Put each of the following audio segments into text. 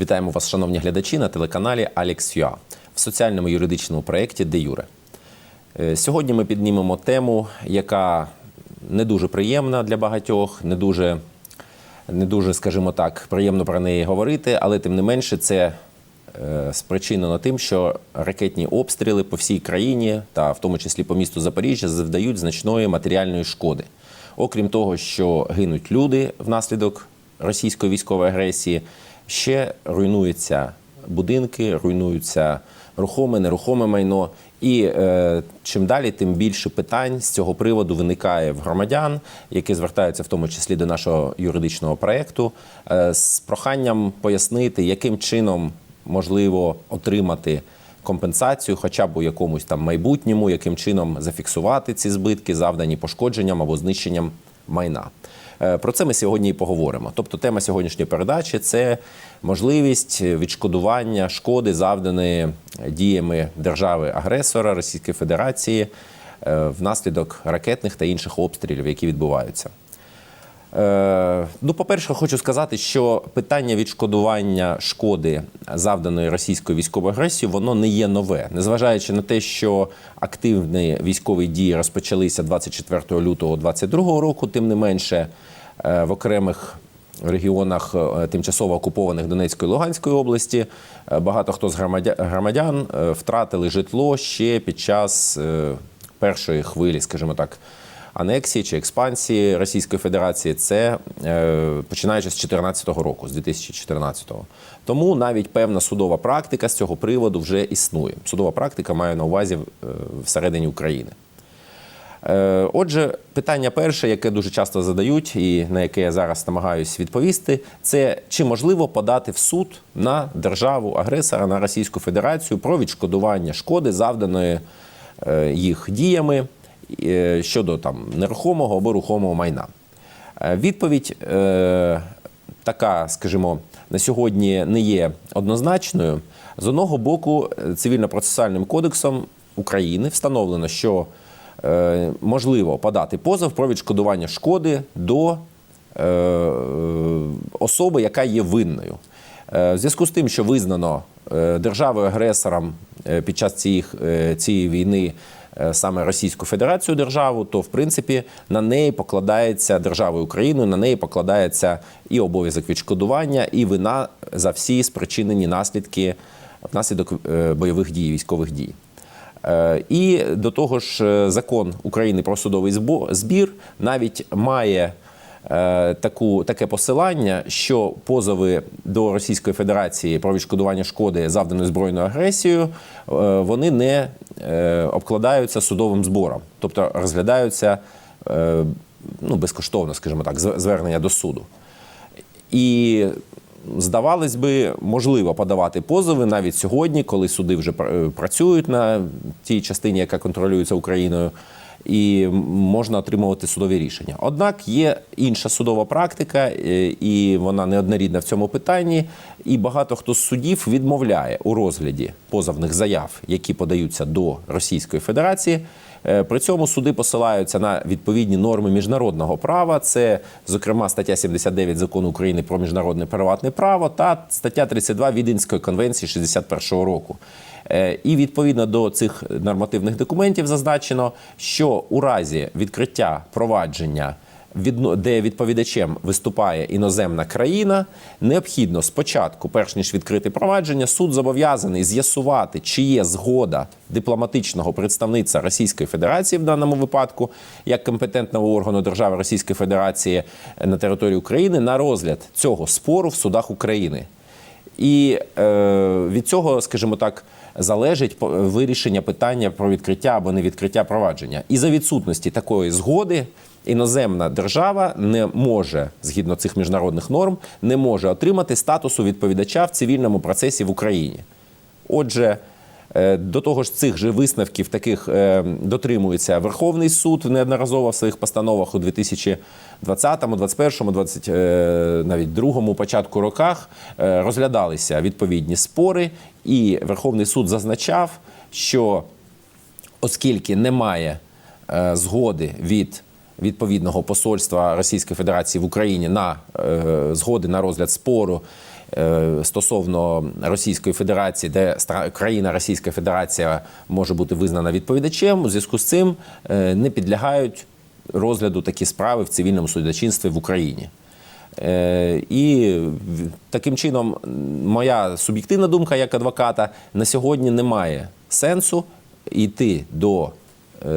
Вітаємо вас, шановні глядачі, на телеканалі Alex.ua в соціальному юридичному проєкті Де Юре. Е, Сьогодні ми піднімемо тему, яка не дуже приємна для багатьох, не дуже, не дуже, скажімо так, приємно про неї говорити, але тим не менше це е, спричинено тим, що ракетні обстріли по всій країні, та в тому числі по місту Запоріжжя, завдають значної матеріальної шкоди. Окрім того, що гинуть люди внаслідок російської військової агресії, ще руйнуються будинки, руйнуються рухоме, нерухоме майно. І е, чим далі, тим більше питань з цього приводу виникає в громадян, які звертаються в тому числі до нашого юридичного проєкту, е, з проханням пояснити, яким чином можливо отримати компенсацію, хоча б у якомусь там майбутньому, яким чином зафіксувати ці збитки, завдані пошкодженням або знищенням майна. Е, Про це ми сьогодні і поговоримо. Тобто, тема сьогоднішньої передачі це можливість відшкодування шкоди, завданої діями держави-агресора Російської Федерації е, внаслідок ракетних та інших обстрілів, які відбуваються. Е, Ну, по-перше, хочу сказати, що питання відшкодування шкоди, завданої російською військовою агресією, воно не є нове, незважаючи на те, що активні військові дії розпочалися 24 лютого 2022 року, тим не менше е, в окремих регіонах е, тимчасово окупованих Донецької і Луганської області багато хто з громадян втратили житло ще під час першої хвилі, скажімо так анексії чи експансії Російської Федерації, це е, починаючи з 2014 року, з 2014-го. Тому навіть певна судова практика з цього приводу вже існує. Судова практика має на увазі е, всередині України. Е, Отже, питання перше, яке дуже часто задають, і на яке я зараз намагаюся відповісти, це чи можливо подати в суд на державу агресора на Російську Федерацію про відшкодування шкоди, завданої їх діями щодо там нерухомого або рухомого майна. Е, Відповідь е, така, скажімо, на сьогодні не є однозначною. З одного боку, е, цивільно-процесуальним кодексом України встановлено, що е, можливо подати позов про відшкодування шкоди до е, особи, яка є винною. Е, В зв'язку з тим, що визнано е, державою-агресором е, під час цієї, е, війни е, саме Російську Федерацію державу, то в принципі на неї покладається державою Україною, на неї покладається і обов'язок відшкодування, і вина за всі спричинені наслідки внаслідок е, бойових дій, військових дій. Е, І до того ж, е, закон України про судовий збір навіть має е, таку, таке посилання, що позови до Російської Федерації про відшкодування шкоди, завданої збройною агресією, е, вони не е, обкладаються судовим збором, тобто розглядаються е, ну, безкоштовно, скажімо так, звернення до суду. І здавалось би, можливо подавати позови навіть сьогодні, коли суди вже пр- е, працюють на тій частині, яка контролюється Україною, і можна отримувати судові рішення. Однак є інша судова практика, е, і вона неоднорідна в цьому питанні. І багато хто з судів відмовляє у розгляді позовних заяв, які подаються до Російської Федерації. Е, При цьому суди посилаються на відповідні норми міжнародного права. Це, зокрема, стаття 79 закону України про міжнародне приватне право та стаття 32 Віденської конвенції 61 року. Е, І відповідно до цих нормативних документів зазначено, що у разі відкриття провадження де відповідачем виступає іноземна країна, необхідно спочатку, перш ніж відкрити провадження, суд зобов'язаний з'ясувати, чи є згода дипломатичного представництва Російської Федерації в даному випадку, як компетентного органу держави Російської Федерації на території України на розгляд цього спору в судах України. І е, від цього, скажімо так, залежить вирішення питання про відкриття або не відкриття провадження. І за відсутності такої згоди іноземна держава не може, згідно цих міжнародних норм, не може отримати статусу відповідача в цивільному процесі в Україні. Отже, До того ж, цих же висновків таких е, дотримується Верховний суд неодноразово в своїх постановах у 2020, 2021, 20, е, навіть другому початку роках е, розглядалися відповідні спори, і Верховний суд зазначав, що оскільки немає е, згоди від відповідного посольства Російської Федерації в Україні на е, згоди на розгляд спору е, стосовно Російської Федерації, де країна Російська Федерація може бути визнана відповідачем, у зв'язку з цим е, не підлягають розгляду такі справи в цивільному судочинстві в Україні. Е, І таким чином, моя суб'єктивна думка як адвоката на сьогодні немає сенсу йти до е,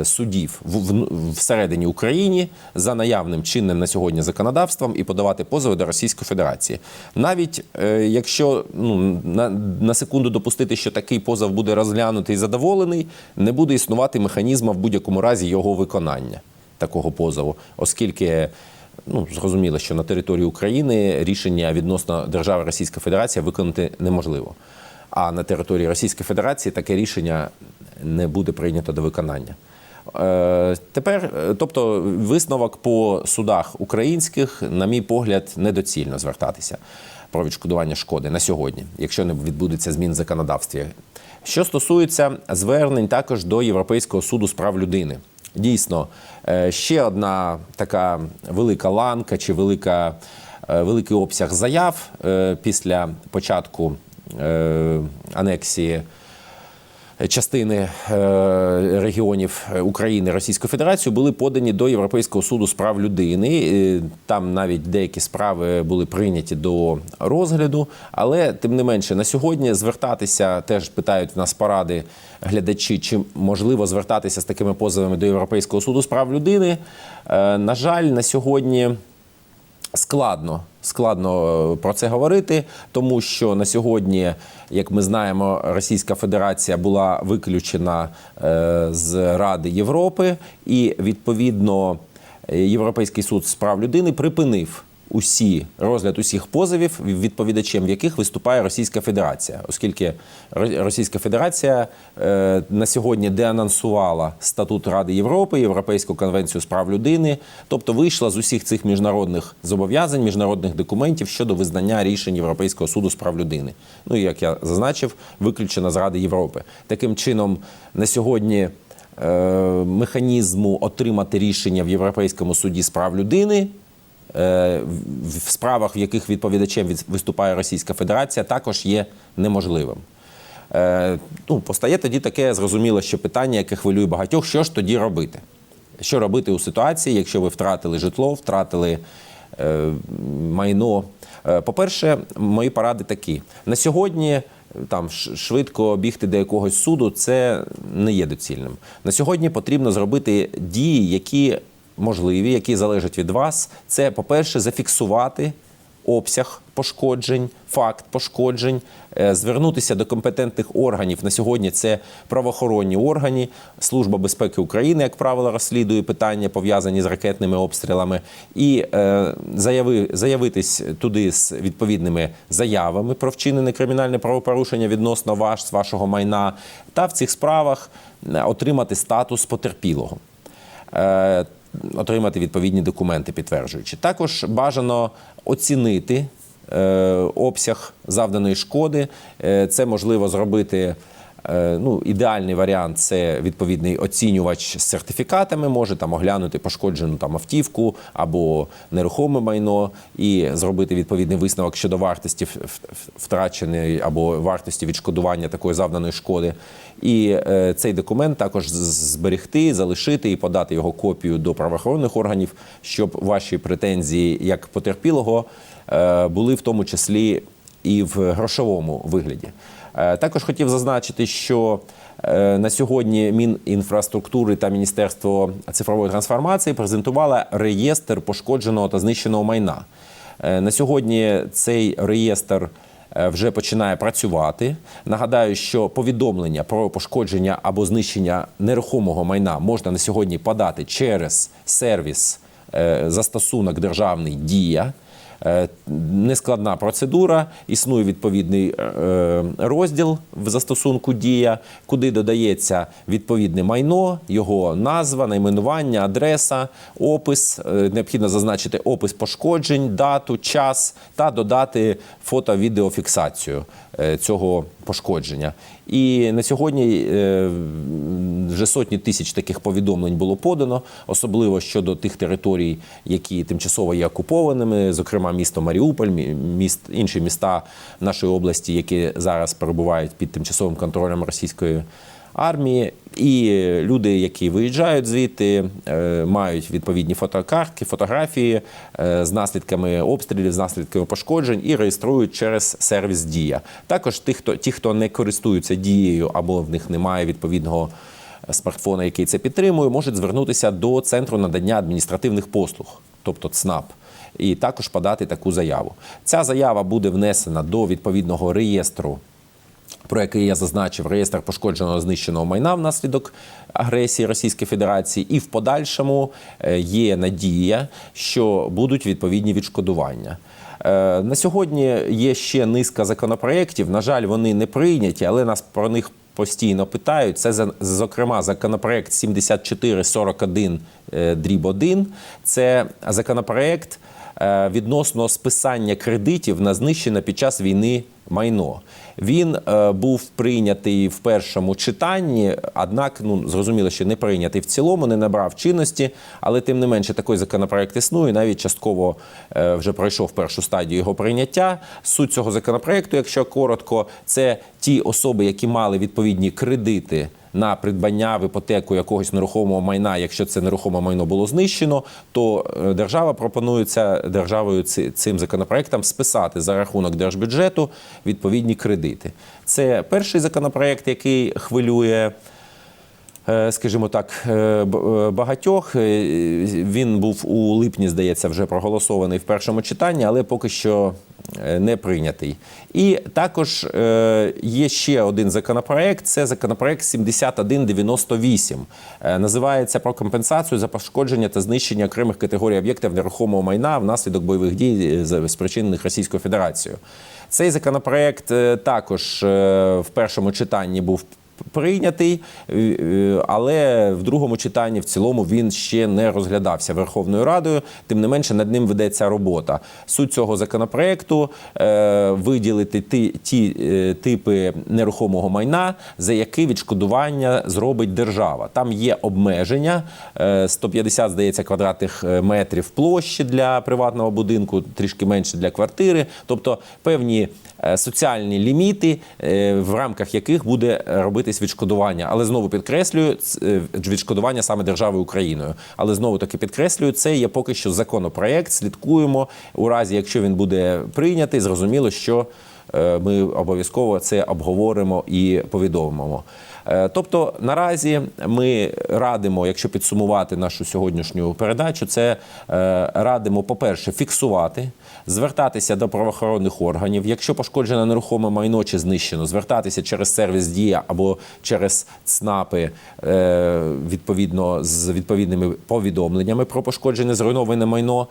судів в- всередині України за наявним чинним на сьогодні законодавством і подавати позови до Російської Федерації. Навіть е, якщо ну, на, на секунду допустити, що такий позов буде розглянутий і задоволений, не буде існувати механізму в будь-якому разі його виконання такого позову, оскільки ну зрозуміло, що на території України рішення відносно держави Російська Федерація виконати неможливо. А на території Російської Федерації таке рішення не буде прийнято до виконання. Е, Тепер, е, тобто, висновок по судах українських, на мій погляд, недоцільно звертатися про відшкодування шкоди на сьогодні, якщо не відбудеться змін в законодавстві. Що стосується звернень також до Європейського суду з прав людини. Дійсно, е, ще одна така велика ланка чи велика, великий обсяг заяв після початку анексії частини е, регіонів України Російської Федерації були подані до Європейського суду з прав людини. Там навіть деякі справи були прийняті до розгляду. Але тим не менше, на сьогодні звертатися теж питають в нас поради глядачі, чи можливо звертатися з такими позовами до Європейського суду з прав людини. Е, На жаль, на сьогодні. Складно, складно е, про це говорити, тому що на сьогодні, як ми знаємо, Російська Федерація була виключена е, з Ради Європи, і відповідно Європейський суд з прав людини припинив усі розгляд усіх позовів, відповідачем яких виступає Російська Федерація, оскільки Російська Федерація е, на сьогодні деанонсувала статут Ради Європи, Європейську конвенцію з прав людини, тобто вийшла з усіх цих міжнародних зобов'язань, міжнародних документів щодо визнання рішень Європейського суду з прав людини. Ну як я зазначив, виключена з Ради Європи. Таким чином, на сьогодні. е, Механізму отримати рішення в Європейському суді з прав людини в в справах, в яких відповідачем від- виступає Російська Федерація, також є неможливим. Е, Ну, постає тоді таке зрозуміло, що питання, яке хвилює багатьох, що ж тоді робити? Що робити у ситуації, якщо ви втратили житло, втратили е, майно? Е, По-перше, мої поради такі: на сьогодні е, там швидко бігти до якогось суду це не є доцільним. На сьогодні потрібно зробити дії, які можливі, які залежать від вас. Це, по-перше, зафіксувати обсяг пошкоджень, факт пошкоджень, е, звернутися до компетентних органів. На сьогодні це правоохоронні органи. Служба безпеки України, як правило, розслідує питання, пов'язані з ракетними обстрілами, і е, заяви, заявитись туди з відповідними заявами про вчинене кримінальне правопорушення відносно ваш, вашого майна, та в цих справах е, отримати статус потерпілого. Отримати відповідні документи, підтверджуючи. Також бажано оцінити е, обсяг завданої шкоди. Е, це можливо зробити. Е, Ну, ідеальний варіант це відповідний оцінювач з сертифікатами, може там оглянути пошкоджену там автівку або нерухоме майно і зробити відповідний висновок щодо вартості втраченої або вартості відшкодування такої завданої шкоди. І е, цей документ також зберегти, залишити і подати його копію до правоохоронних органів, щоб ваші претензії як потерпілого е, були в тому числі і в грошовому вигляді. Е, Також хотів зазначити, що е, на сьогодні Мінінфраструктури та Міністерство цифрової трансформації презентували реєстр пошкодженого та знищеного майна. Е, На сьогодні цей реєстр вже починає працювати. Нагадаю, що повідомлення про пошкодження або знищення нерухомого майна можна на сьогодні подати через сервіс застосунок державний Дія. Е, Нескладна процедура, існує відповідний е, розділ в застосунку Дія, куди додається відповідне майно, його назва, найменування, адреса, опис. Е, Необхідно зазначити опис пошкоджень, дату, час та додати фото-відеофіксацію е, цього пошкодження. І на сьогодні е, вже сотні тисяч таких повідомлень було подано, особливо щодо тих територій, які тимчасово є окупованими, зокрема місто Маріуполь, міст інші міста нашої області, які зараз перебувають під тимчасовим контролем російської армії. І люди, які виїжджають звідти, е, мають відповідні фотокартки, фотографії е, з наслідками обстрілів, з наслідками пошкоджень і реєструють через сервіс Дія. Також ті, хто ті, хто не користуються дією або в них немає відповідного смартфона, який це підтримує, можуть звернутися до центру надання адміністративних послуг, тобто ЦНАП. І також подати таку заяву. Ця заява буде внесена до відповідного реєстру про який я зазначив реєстр пошкодженого знищеного майна внаслідок агресії Російської Федерації, і в подальшому е, є надія, що будуть відповідні відшкодування. Е, На сьогодні є ще низка законопроєктів. На жаль, вони не прийняті, але нас про них постійно питають. Це зокрема законопроект 7441 е, дріб 1. Це законопроект відносно списання кредитів на знищене під час війни майно. Він е, був прийнятий в першому читанні, однак, ну зрозуміло, що не прийнятий в цілому, не набрав чинності, але тим не менше такий законопроект існує. Навіть частково е, вже пройшов першу стадію його прийняття. Суть цього законопроекту, якщо коротко, це ті особи, які мали відповідні кредити на придбання в іпотеку якогось нерухомого майна, якщо це нерухоме майно було знищено, то е, держава пропонується державою ци- цим законопроектом списати за рахунок держбюджету відповідні кредити. Це перший законопроект, який хвилює. е, Скажімо так, е, багатьох він був у липні, здається, вже проголосований в першому читанні, але поки що не прийнятий. І також е, є ще один законопроект. Це законопроект 7198. Е, Називається про компенсацію за пошкодження та знищення окремих категорій об'єктів нерухомого майна внаслідок бойових дій, е, спричинених Російською Федерацією. Цей законопроект е, також е, в першому читанні був прийнятий, е, е, але в другому читанні в цілому він ще не розглядався Верховною Радою. Тим не менше над ним ведеться робота. Суть цього законопроекту е, виділити ті, ті типи нерухомого майна, за які відшкодування зробить держава. Там є обмеження е, 150, здається, квадратних метрів площі для приватного будинку, трішки менше для квартири, тобто певні соціальні ліміти, в рамках яких буде робитись відшкодування. Але знову підкреслюю, е, відшкодування саме державою Україною. Але знову таки підкреслюю, це є поки що законопроект. Слідкуємо у разі, якщо він буде прийнятий, зрозуміло, що е, ми обов'язково це обговоримо і повідомимо. Е, Тобто наразі ми радимо, якщо підсумувати нашу сьогоднішню передачу, це е, радимо, по-перше, фіксувати, звертатися до правоохоронних органів. Якщо пошкоджене нерухоме майно чи знищено, звертатися через сервіс Дія або через ЦНАПи е, відповідно з відповідними повідомленнями про пошкоджене зруйноване майно,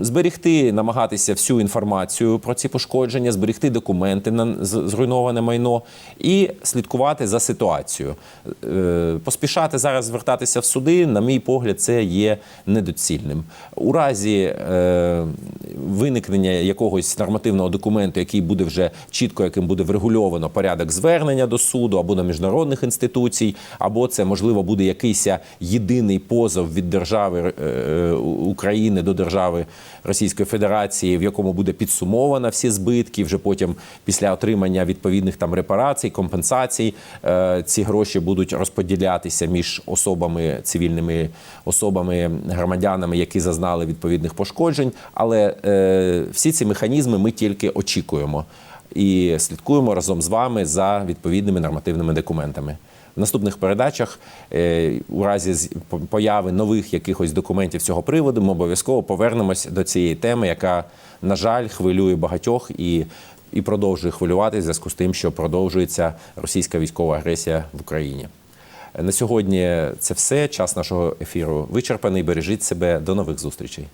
зберігти, намагатися всю інформацію про ці пошкодження, зберігти документи на зруйноване майно і слідкувати за ситуацією. Е, Поспішати зараз звертатися в суди, на мій погляд, це є недоцільним. У разі е, виникнення якогось нормативного документу, який буде вже чітко, яким буде врегульовано порядок звернення до суду або до міжнародних інституцій, або це можливо буде якийсь єдиний позов від держави е, України до держави Російської Федерації, в якому буде підсумовано всі збитки. Вже потім, після отримання відповідних там репарацій, компенсацій, ці гроші будуть розподілятися між особами, цивільними особами, громадянами, які зазнали відповідних пошкоджень. Але е, всі ці механізми ми тільки очікуємо і слідкуємо разом з вами за відповідними нормативними документами. Наступних передачах, е, у разі появи нових якихось документів цього приводу, ми обов'язково повернемось до цієї теми, яка, на жаль, хвилює багатьох і, і продовжує хвилювати в зв'язку з тим, що продовжується російська військова агресія в Україні. На сьогодні це все. Час нашого ефіру вичерпаний. Бережіть себе. До нових зустрічей.